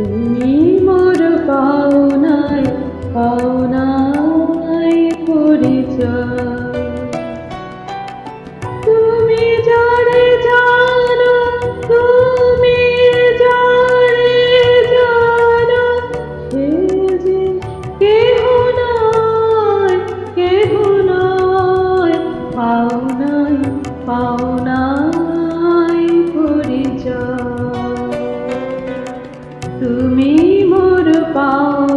তুমি মোর পাওনাই পাওনাই পরিচয়। তুমি যারে জানো, তুমি যারে জানো, সে যে কেহ নয় কেহ নয় পাওনাই পাওনাই তুমি মোর পাও।